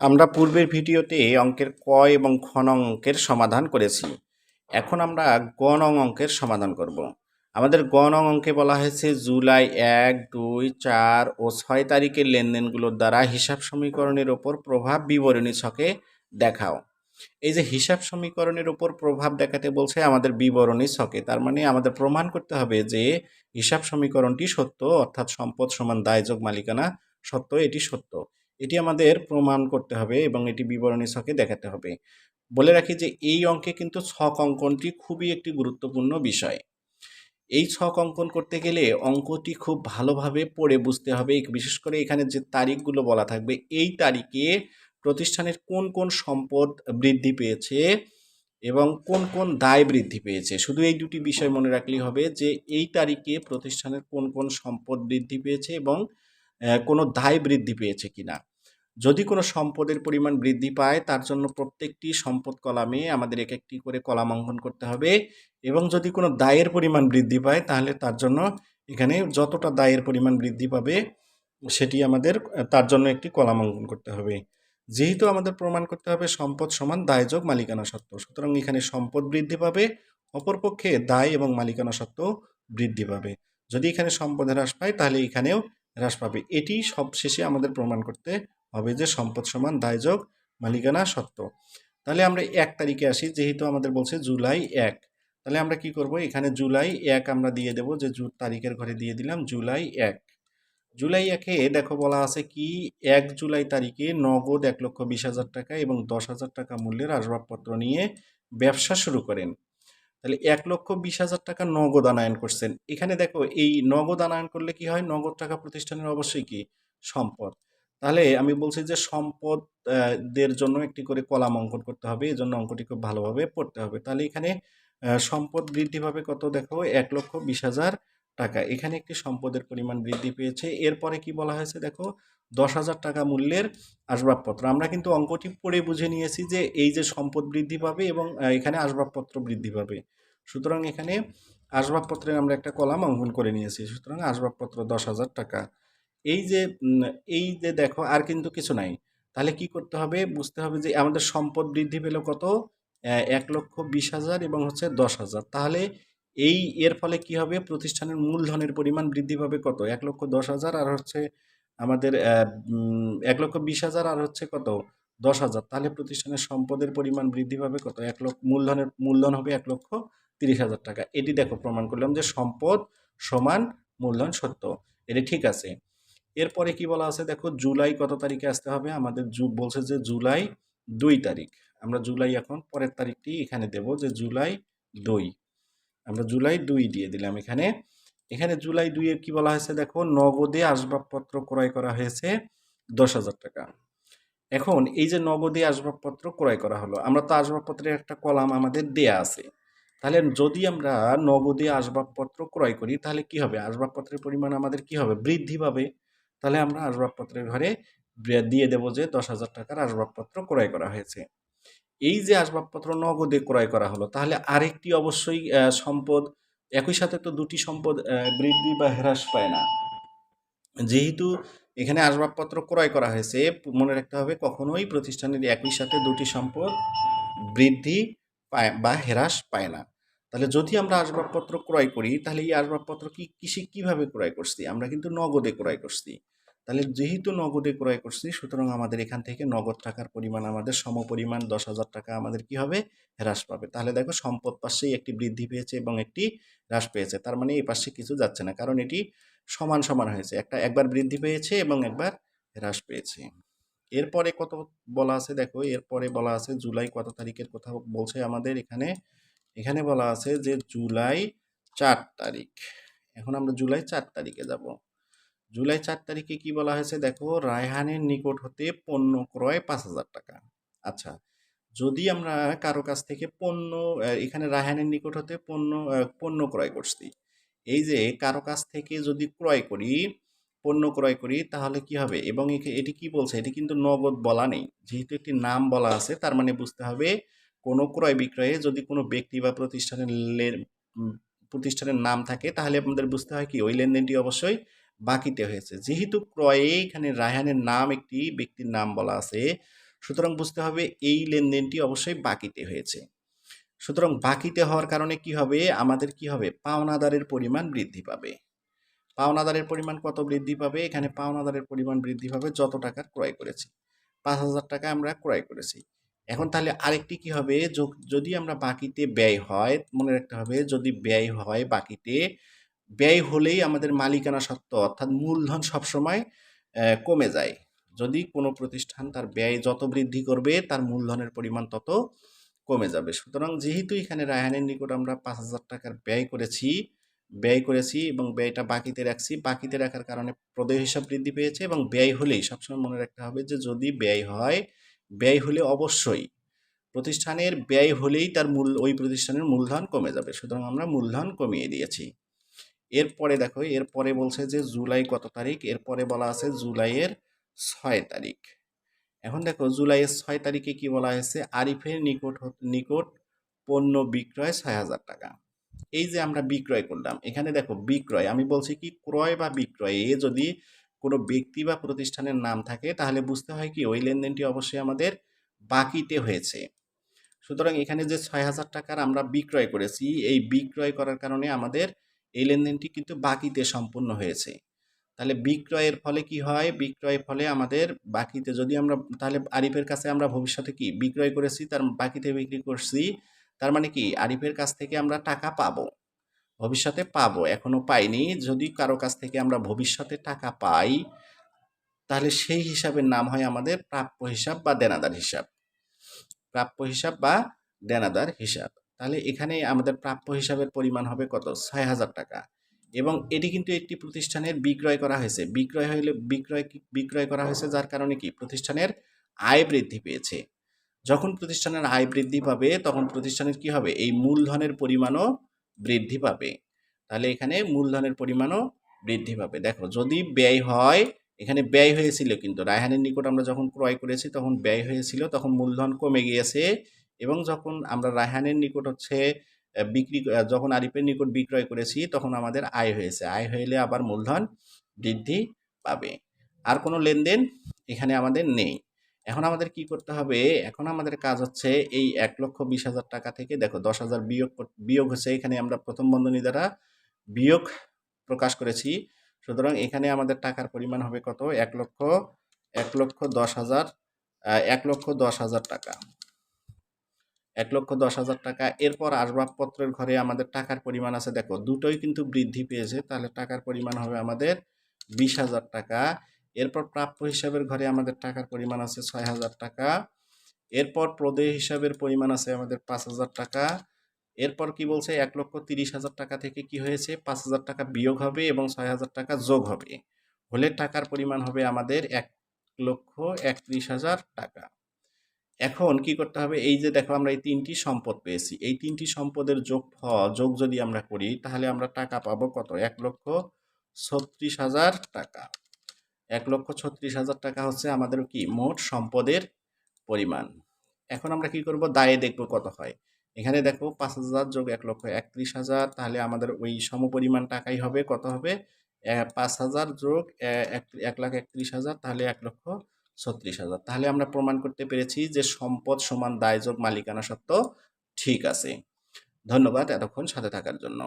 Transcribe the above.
আমরা পূর্বের ভিডিওতে অঙ্কের ক এবং নং অঙ্কের সমাধান করেছি। এখন আমরা গ নং অঙ্কের সমাধান করব। আমাদের গ অঙ্কে বলা হয়েছে, জুলাই এক, দুই, চার ও ছয় তারিখের লেনদেনগুলোর দ্বারা হিসাব সমীকরণের ওপর প্রভাব বিবরণী ছকে দেখাও। এই যে হিসাব সমীকরণের ওপর প্রভাব দেখাতে বলছে আমাদের বিবরণী ছকে, তার মানে আমাদের প্রমাণ করতে হবে যে হিসাব সমীকরণটি সত্য, অর্থাৎ সম্পদ সমান দায়যোগ মালিকানা সত্য, এটি সত্য। এটি আমাদের প্রমাণ করতে হবে এবং এটি বিবরণী ছকে দেখাতে হবে। বলে রাখি যে এই অঙ্কে কিন্তু ছক অঙ্কনটি খুবই একটি গুরুত্বপূর্ণ বিষয়। এই ছক অঙ্কন করতে গেলে অঙ্কটি খুব ভালোভাবে পড়ে বুঝতে হবে। বিশেষ করে এখানে যে তারিখগুলো বলা থাকবে, এই তারিখে প্রতিষ্ঠানের কোন কোন সম্পদ বৃদ্ধি পেয়েছে এবং কোন কোন দায় বৃদ্ধি পেয়েছে। শুধু এই দুটি বিষয় মনে রাখলেই হবে যে এই তারিখে প্রতিষ্ঠানের কোন কোন সম্পদ বৃদ্ধি পেয়েছে এবং কোনো দায় বৃদ্ধি পেয়েছে কিনা। যদি কোনো সম্পদের পরিমাণ বৃদ্ধি পায়, তার জন্য প্রত্যেকটি সম্পদ কলামে আমাদের এক একটি করে কলাম অঙ্কন করতে হবে এবং যদি কোনো দায়ের পরিমাণ বৃদ্ধি পায়, তাহলে তার জন্য এখানে যতটা দায়ের পরিমাণ বৃদ্ধি পাবে, সেটি আমাদের, তার জন্য একটি কলাম অঙ্কন করতে হবে। যেহেতু আমাদের প্রমাণ করতে হবে সম্পদ সমান দায়যোগ মালিকানা সত্ত্ব, সুতরাং এখানে সম্পদ বৃদ্ধি পাবে, অপরপক্ষে দায় এবং মালিকানা সত্ত্ব বৃদ্ধি পাবে। যদি এখানে সম্পদ হ্রাস পায়, তাহলে এখানেও হ্রাস পাবে। এটি সবশেষে আমাদের প্রমাণ করতে হবে যে সম্পদ সমান দায়যোগ মালিকানা সত্ত্ব তাহলে আমরা এক তারিখে আসি, যেহেতু আমাদের বলছে জুলাই এক। তাহলে আমরা কি করব? এখানে জুলাই এক আমরা দিয়ে দেব যে জু তারিখের ঘরে দিয়ে দিলাম জুলাই এক। জুলাই একে দেখো বলা আছে কি, এক জুলাই তারিখে নগদ এক লক্ষ বিশ হাজার টাকা এবং দশ হাজার টাকা মূল্যের আসবাবপত্র নিয়ে ব্যবসা শুরু করেন। তাহলে এক লক্ষ বিশ হাজার টাকা নগদ আনায়ন করছেন। এখানে দেখো, এই নগদ আনায়ন করলে কি হয়? নগদ টাকা প্রতিষ্ঠানের অবশ্যই কি? সম্পদ। তাহলে আমি বলছি যে সম্পদ, দের জন্য একটি করে কলাম অঙ্কন করতে হবে। এই জন্য অঙ্কটি খুব ভালোভাবে পড়তে হবে। তাহলে এখানে সম্পদ বৃদ্ধি পাবে কত? দেখো, এক লক্ষ বিশ হাজার টাকা। এখানে একটি সম্পদের পরিমাণ বৃদ্ধি পেয়েছে। এরপরে কি বলা হয়েছে দেখো? দশ হাজার টাকা মূল্যের আসবাবপত্র। আমরা কিন্তু অঙ্কটি পড়ে বুঝে নিয়েছি যে এই যে সম্পদ বৃদ্ধি পাবে এবং এখানে আসবাবপত্র বৃদ্ধি পাবে। সুতরাং এখানে আসবাবপত্রের আমরা একটা কলাম অঙ্কন করে নিয়েছি। সুতরাং আসবাবপত্র দশ হাজার টাকা। এই যে এই যে দেখো, আর কিন্তু কিছু নাই। তাহলে কি করতে হবে? বুঝতে হবে যে আমাদের সম্পদ বৃদ্ধি পেল কত? এক লক্ষ বিশ হাজার এবং হচ্ছে দশ হাজার। তাহলে এই এর ফলে কি হবে? প্রতিষ্ঠানের মূলধনের পরিমাণ বৃদ্ধি পাবে কত? এক লক্ষ দশ হাজার আর হচ্ছে আমাদের এক লক্ষ বিশ হাজার আর হচ্ছে কত? দশ হাজার। তাহলে প্রতিষ্ঠানের সম্পদের পরিমাণ বৃদ্ধি পাবে কত? এক লক্ষ, মূলধনের, মূলধন হবে এক লক্ষ তিরিশ হাজার টাকা। এটি দেখো, প্রমাণ করলাম যে সম্পদ সমান মূলধন সত্য। এটি ঠিক আছে। এরপরে কি বলা আছে? দেখো, জুলাই কত তারিখে আসতে হবে? আমাদের বলছে যে জুলাই দুই তারিখ। আমরা জুলাই এখন পরের তারিখটি এখানে দেব যে জুলাই দুই। আমরা জুলাই দুই দিয়ে দিলাম এখানে। এখানে জুলাই দুইয়ে কি বলা হয়েছে দেখো? নগদে আসবাবপত্র ক্রয় করা হয়েছে দশ হাজার টাকা। এখন এই যে নগদে আসবাবপত্র ক্রয় করা হলো, আমরা তো আসবাবপত্রের একটা কলাম আমাদের দেয়া আছে। তাহলে যদি আমরা নগদে আসবাবপত্র ক্রয় করি, তাহলে কি হবে? আসবাবপত্রের পরিমাণ আমাদের কি হবে? বৃদ্ধি পাবে। তাহলে আমরা আসবাবপত্রের ঘরে দিয়ে দেব যে দশ হাজার টাকার আসবাবপত্র ক্রয় করা হয়েছে। এই যে আসবাবপত্র নগদে ক্রয় করা হলো, তাহলে আরেকটি অবশ্যই সম্পদ, একই সাথে তো দুটি সম্পদ বৃদ্ধি বা হ্রাস পায় না। যেহেতু এখানে আসবাবপত্র ক্রয় করা হয়েছে, মনে রাখতে হবে কখনোই প্রতিষ্ঠানের একই সাথে দুটি সম্পদ বৃদ্ধি পায় বা হ্রাস পায় না। তাহলে যদি আমরা আসবাবপত্র ক্রয় করি, তাহলে এই আসবাবপত্র কি, কৃষি কীভাবে ক্রয় করছি? আমরা কিন্তু নগদে ক্রয় করছি। তাহলে যেহেতু নগদে ক্রয় করছি, সুতরাং আমাদের এখান থেকে নগদ টাকার পরিমাণ, আমাদের সমপরিমাণ দশ হাজার টাকা আমাদের কি হবে? হ্রাস পাবে। তাহলে দেখো সম্পদ পাশেই একটি বৃদ্ধি পেয়েছে এবং একটি হ্রাস পেয়েছে। তার মানে এই পাশে কিছু যাচ্ছে না, কারণ এটি সমান সমান হয়েছে। একটা একবার বৃদ্ধি পেয়েছে এবং একবার হ্রাস পেয়েছে। এরপরে কত বলা আছে দেখো, এরপরে বলা আছে জুলাই কত তারিখের কথা বলছে আমাদের এখানে। এখানে বলা আছে যে জুলাই চার তারিখ। এখন আমরা জুলাই চার তারিখে যাব। জুলাই চার তারিখে কি বলা হয়েছে? দেখো, রায়হানের নিকট হতে পণ্য ক্রয় পাঁচ হাজার টাকা। আচ্ছা যদি আমরা কারও কাছ থেকে পণ্য এখানে রায়হানের নিকট হতে পণ্য পণ্য ক্রয় করছি, এই যে কারও কাছ থেকে যদি ক্রয় করি, পণ্য ক্রয় করি, তাহলে কি হবে? এবং এটি কি বলছে? এটি কিন্তু নগদ বলা নেই। যেহেতু একটি নাম বলা আছে, তার মানে বুঝতে হবে, কোনো ক্রয় বিক্রয়ে যদি কোনো ব্যক্তি বা প্রতিষ্ঠানের প্রতিষ্ঠানের নাম থাকে, তাহলে আমাদের বুঝতে হয় কি? ওই লেনদেনটি অবশ্যই বাকিতে হয়েছে। যেহেতু ক্রয়ে এখানে রায়হানের নাম একটি ব্যক্তির নাম বলা আছে, সুতরাং বুঝতে হবে এই লেনদেনটি অবশ্যই বাকিতে হয়েছে। সুতরাং বাকিতে হওয়ার কারণে কি হবে? আমাদের কি হবে? পাওনাদারের পরিমাণ বৃদ্ধি পাবে। পাওনাদারের পরিমাণ কত বৃদ্ধি পাবে? এখানে পাওনাদারের পরিমাণ বৃদ্ধি পাবে যত টাকার ক্রয় করেছি। পাঁচ হাজার টাকা আমরা ক্রয় করেছি। এখন তাহলে আরেকটি কি হবে? যদি আমরা বাকিতে ব্যয় হয়, মনে রাখতে হবে যদি ব্যয় হয় বাকিতে ব্যয় হলেই আমাদের মালিকানা সত্ত্ব অর্থাৎ মূলধন সবসময় কমে যায়। যদি কোনো প্রতিষ্ঠান তার ব্যয় যত বৃদ্ধি করবে, তার মূলধনের পরিমাণ তত কমে যাবে। সুতরাং যেহেতু এখানে রায়হানের নিকট আমরা পাঁচ হাজার টাকার ব্যয় করেছি ব্যয় করেছি এবং ব্যয়টা বাকিতে রাখছি, বাকিতে রাখার কারণে প্রদেয় হিসাব বৃদ্ধি পেয়েছে এবং ব্যয় হলেই সবসময় মনে রাখতে হবে যে, যদি ব্যয় হয়, ব্যয় হলে অবশ্যই প্রতিষ্ঠানের ব্যয় হলেই তার মূল, ওই প্রতিষ্ঠানের মূলধন কমে যাবে। সুতরাং আমরা মূলধন কমিয়ে দিয়েছি। এরপরে দেখো, এরপরে বলছে যে জুলাই কত তারিখ? এরপরে বলা আছে জুলাইয়ের ছয় তারিখ। এখন দেখো, জুলাইয়ের ছয় তারিখে কি বলা হয়েছে? আরিফের নিকট নিকট পণ্য বিক্রয় ছয় হাজার টাকা। এই যে আমরা বিক্রয় করলাম, এখানে দেখো বিক্রয়, আমি বলছি কি ক্রয় বা বিক্রয়ে যদি কোনো ব্যক্তি বা প্রতিষ্ঠানের নাম থাকে, তাহলে বুঝতে হয় কি ওই লেনদেনটি অবশ্যই আমাদের বাকিতে হয়েছে। সুতরাং এখানে যে ছয় হাজার টাকার আমরা বিক্রয় করেছি, এই বিক্রয় করার কারণে আমাদের এই লেনদেনটি কিন্তু বাকিতে সম্পূর্ণ হয়েছে। তাহলে বিক্রয়ের ফলে কি হয়? বিক্রয়ের ফলে আমাদের বাকিতে যদি আমরা, তাহলে আরিফের কাছে আমরা ভবিষ্যতে কি বিক্রয় করেছি, তার বাকিতে বিক্রি করছি, তার মানে কি আরিফের কাছ থেকে আমরা টাকা পাবো। ভবিষ্যতে পাবো এখনও পাইনি। যদি কারও কাছ থেকে আমরা ভবিষ্যতে টাকা পাই, তাহলে সেই হিসাবের নাম হয় আমাদের প্রাপ্য হিসাব বা দেনাদার হিসাব। প্রাপ্য হিসাব বা দেনাদার হিসাব। তাহলে এখানে আমাদের প্রাপ্য হিসাবের পরিমাণ হবে কত? ছয় হাজার টাকা। এবং এটি কিন্তু একটি প্রতিষ্ঠানের বিক্রয় করা হয়েছে। বিক্রয় হইলে বিক্রয় বিক্রয় করা হয়েছে যার কারণে কি? প্রতিষ্ঠানের আয় বৃদ্ধি পেয়েছে। যখন প্রতিষ্ঠানের আয় বৃদ্ধি পাবে, তখন প্রতিষ্ঠানের কি হবে? এই মূলধনের পরিমাণও বৃদ্ধি পাবে। তাহলে এখানে মূলধনের পরিমাণও বৃদ্ধি পাবে। দেখো, যদি ব্যয় হয়, এখানে ব্যয় হয়েছিল কিন্তু। রায়হানের নিকট আমরা যখন ক্রয় করেছি, তখন ব্যয় হয়েছিল, তখন মূলধন কমে গিয়েছে। এবং যখন আমরা রায়হানের নিকট হচ্ছে বিক্রি যখন আরিফের নিকট বিক্রয় করেছি, তখন আমাদের আয় হয়েছে। আয় হইলে আবার মূলধন বৃদ্ধি পাবে। আর কোনো লেনদেন এখানে আমাদের নেই। এখন আমাদের কি করতে হবে? এখন আমাদের কাজ হচ্ছে এই এক লক্ষ বিশ হাজার টাকা থেকে, দেখো, দশ হাজার বিয়োগ বিয়োগ হচ্ছে এখানে আমরা প্রথম বন্ধনী দ্বারা বিয়োগ প্রকাশ করেছি। সুতরাং এখানে আমাদের টাকার পরিমাণ হবে কত? এক লক্ষ এক লক্ষ দশ হাজার এক লক্ষ দশ হাজার টাকা। এক লক্ষ দশ হাজার টাকা। এরপর আসবাবপত্রের ঘরে আমাদের টাকার পরিমাণ আছে। দেখো, দুটোই কিন্তু বৃদ্ধি পেয়েছে। তাহলে টাকার পরিমাণ হবে আমাদের বিশ হাজার টাকা। এরপর প্রাপ্য হিসাবের ঘরে আমাদের টাকার পরিমাণ আছে ছয় হাজার টাকা। এরপর প্রদেয় হিসাবের পরিমাণ আছে আমাদের পাঁচ হাজার টাকা। এরপর কি বলছে? এক লক্ষ তিরিশ হাজার টাকা থেকে কি হয়েছে? পাঁচ হাজার টাকা বিয়োগ হবে এবং ছয় হাজার টাকা যোগ হবে। হলে টাকার পরিমাণ হবে আমাদের এক লক্ষ একত্রিশ হাজার টাকা। এখন কি করতে হবে? এই যে দেখো আমরা এই তিনটি সম্পদ পেয়েছি। এই তিনটি সম্পদের যোগ যোগ যদি আমরা করি, তাহলে আমরা টাকা পাবো কত? এক লক্ষ ছত্রিশ হাজার টাকা। এক লক্ষ ছত্রিশ হাজার টাকা হচ্ছে আমাদের কি? মোট সম্পদের পরিমাণ। এখন আমরা কি করব? দায়ে দেখব কত হয়। এখানে দেখো পাঁচ হাজার যোগ এক লক্ষ একত্রিশ হাজার, তাহলে আমাদের ওই সমপরিমাণ টাকাই হবে। কত হবে? পাঁচ হাজার যোগ এক- লাখ একত্রিশ হাজার, তাহলে এক লক্ষ ছত্রিশ হাজার। তাহলে আমরা প্রমাণ করতে পেরেছি যে সম্পদ সমান দায় যোগ মালিকানা সত্ত্ব ঠিক আছে। ধন্যবাদ এতক্ষণ সাথে থাকার জন্য।